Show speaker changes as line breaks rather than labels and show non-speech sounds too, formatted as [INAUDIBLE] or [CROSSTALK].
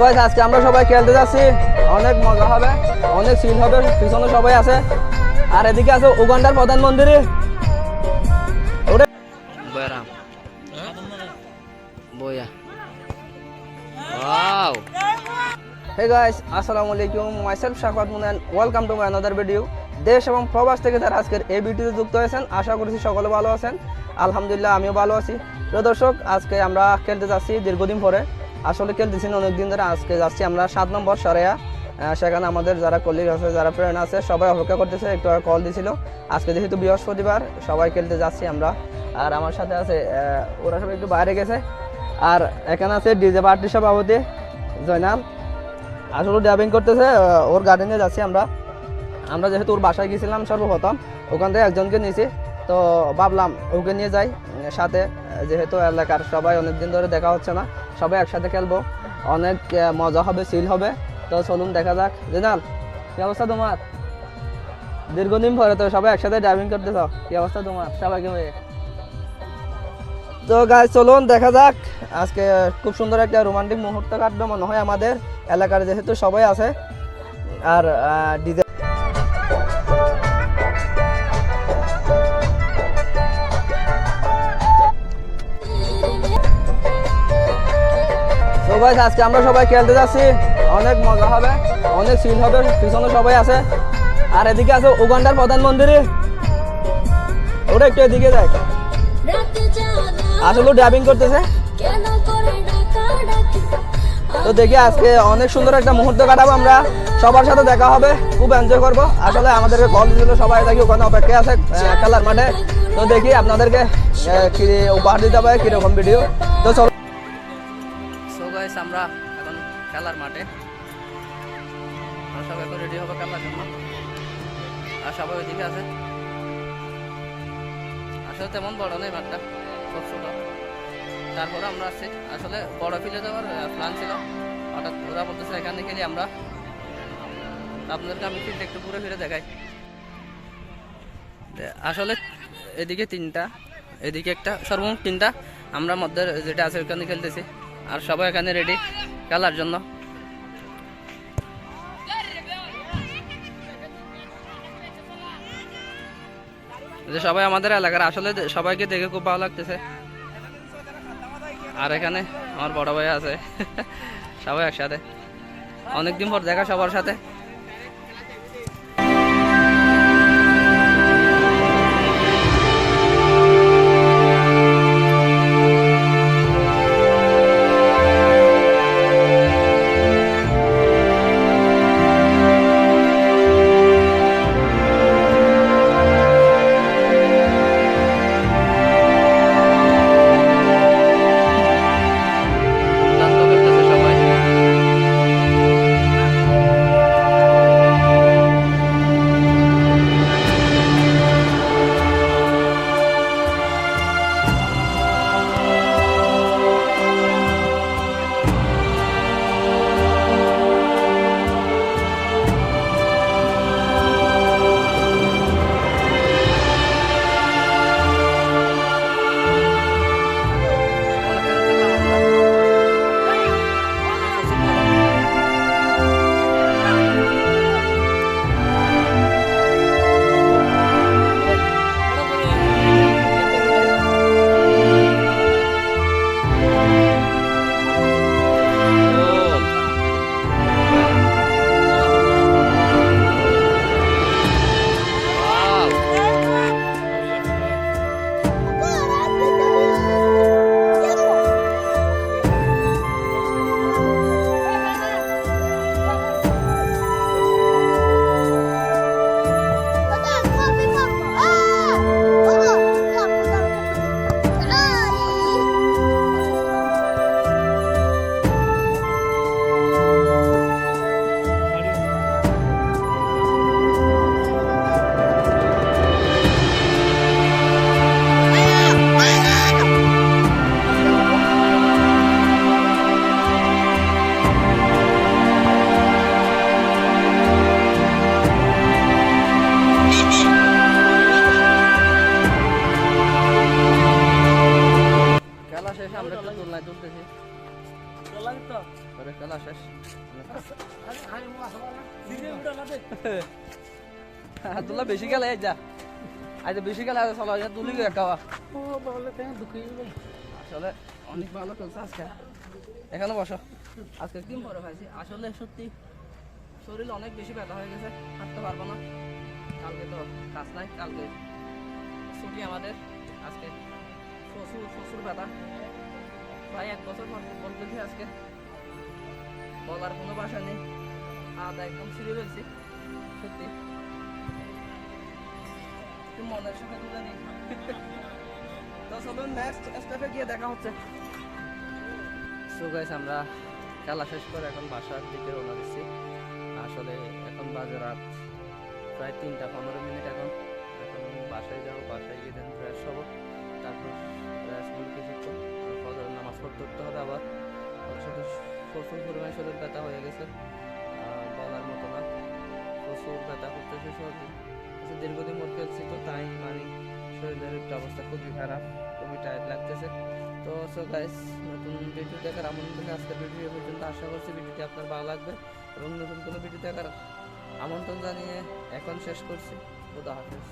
Guys আজকে আমরা সবাই খেলতে যাচ্ছি। অনেক মজা হবে অনেক সিন হবে পিছনে সবাই আছে। আর এদিকে আছে উগান্ডার প্রধানমন্ত্রী ওরে। বয়রাম বয়া ওয়াও। হে গাইস আসসালামু আলাইকুম। Myself Shakwat Munan. Welcome to my another video দেশ এবং প্রবাস থেকে যারা আজকের এই ভিডিওতে যুক্ত হয়েছেন আশা করছি সকলে ভালো আছেন। আলহামদুলিল্লাহ আমিও ভালো আছি। প্রিয় দর্শক আজকে আমরা খেলতে যাচ্ছি দীর্ঘদিন পরে। আসলে খেলতেছি না, অনেকদিন ধরে আজকে যাচ্ছি আমরা সাত নম্বর সারেয়া। সেখানে আমাদের যারা কলিগ আছে, যারা ফ্রেন্ড আছে, সবাই অপেক্ষা করতেছে, একটু কল দিছিল। আজকে যেহেতু বৃহস্পতিবার, সবাই খেলতে যাচ্ছি আমরা। আর আমার সাথে আছে ওরা সবাই একটু বাইরে গেছে। আর এখানে আছে ডিজে পার্টির সভাপতি জয়নাল। আসলে ড্রাইভিং করতেছে ওর গার্ডেনে যাচ্ছি আমরা। আমরা যেহেতু ওর বাসায় গেছিলাম সর্বপ্রথম, ওখান থেকে একজনকে নিয়েছি তো ভাবলাম ওকে নিয়ে যাই, সাথে যেহেতু এলাকার সবাই অনেক দিন ধরে দেখা হচ্ছে না। সবাই একসাথে খেলব। অনেক মজা হবে সিল হবে। তো চলুন, দেখা যাক। জেনাল, কি অবস্থা তোমার? দীর্ঘদিন পরে তো সবাই একসাথে ড্রাইভিং করতেছ। কি অবস্থা তোমার? সবাইকে হয়ে তো গাই চলুন, দেখা যাক। আজকে খুব সুন্দর একটা রোমান্টিক মুহূর্ত কাটবে মনে হয় আমাদের। এলাকার যেহেতু সবাই আছে। আর ডিজে গাইস আজকে আমরা সবাই খেলতে যাচ্ছি। অনেক মজা হবে, অনেক সিন হবে, পিছনে সবাই আছে। আর এদিকে আছে উগান্ডার প্রধানমন্ত্রী। ওটা একটু এদিকে যায় আসলে ড্রাইভিং করতেছে। তো দেখি আজকে অনেক সুন্দর একটা মুহূর্ত কাটাবো আমরা। সবার সাথে দেখা হবে, খুব এনজয় করব। আসলে আমাদেরকে কল দিয়েছিল সবাই, দেখি ওখানে অপেক্ষা আছে খেলার মাঠে। তো দেখি আপনাদেরকে উপহার দিতে হবে, কীরকম ভিডিও তো চলো। গাইস আমরা এখন খেলার মাঠে। সবাই এখন রেডি হবে খেলার জন্য। আর সবাই ওইদিকে আছে। আসলে তেমন বড় নেই মাঠটা, খুব ছোট তারপরে আমরা আসছি। আসলে বড় ফিলে যাওয়ার প্ল্যান ছিল। হঠাৎ ওরা বলতেছে, এখানে খেলি আমরা আপনাদেরকে আমি ফিল্ড একটু ঘুরে ফিরে দেখাই। আসলে এদিকে তিনটা, এদিকে একটা, সর্বমোট তিনটা। আমরা মধ্যে যেটা আছে ওখানে খেলতেছি। আর সবাই এখানে রেডি খেলার জন্য। যে সবাই আমাদের এলাকার, আসলে সবাইকে দেখে খুব ভালো লাগতেছে। আর এখানে আমার বড় ভাই আছে। [LAUGHS] সবাই একসাথে। অনেকদিন পর দেখা সবার সাথে। তুলা বেশি গেলে যা। আজ বেশি গেলে আজ চলো যা তুলি গিয়ে খাওয়া। আসলে অনেক ভালো চলছে আজকে। এখানে বসো। আজকে ডিম বড় খাইছি আসলে সত্যি শরীর অনেক বেশি ব্যথা হয়ে গেছে হাঁটতে পারব না। কালকে তো কাজ নাই কালকে ছুটি আমাদের। আজকে প্রচুর প্রচুর ব্যথা। প্রায় এক বছর পর ফুটবল আজকে। বলার কোনো ভাষা নেই। আদা একদম ছিঁড়ে ফেলছি, সত্যি। মনের সুখে তুলে নিই তো চলুন নেক্সট স্টেপে গিয়ে দেখা হচ্ছে। সো গাইস আমরা খেলা শেষ করে এখন বাসার দিকে রওনা দিচ্ছি। আসলে এখন বাজে রাত প্রায় তিনটা পনেরো মিনিট এখন। এখন বাসায় যাব, বাসায় গিয়ে দেন ফ্রেশ হব। তারপর রেস্ট নিয়ে কিছুক্ষণ। পড়তে উঠতে হবে আবার। সাথে প্রচুর পরিমাণে শরীর ব্যথা হয়ে গেছে। বলার মতো না। প্রচুর ব্যথা করতেছে শরীর আচ্ছা, দীর্ঘদিন মোট ফেলছি তো তাই মানে শরীরের একটা অবস্থা খুবই খারাপ খুবই টায়ার্ড লাগতেছে। তো সো গাইস নতুন ভিডিও দেখার আমন্ত্রণ আজকের ভিডিও পর্যন্ত আশা করছি ভিডিওটি আপনার ভালো লাগবে এবং নতুন কোনো ভিডিও দেখার আমন্ত্রণ জানিয়ে এখন শেষ করছি। খুদা হাফিজ।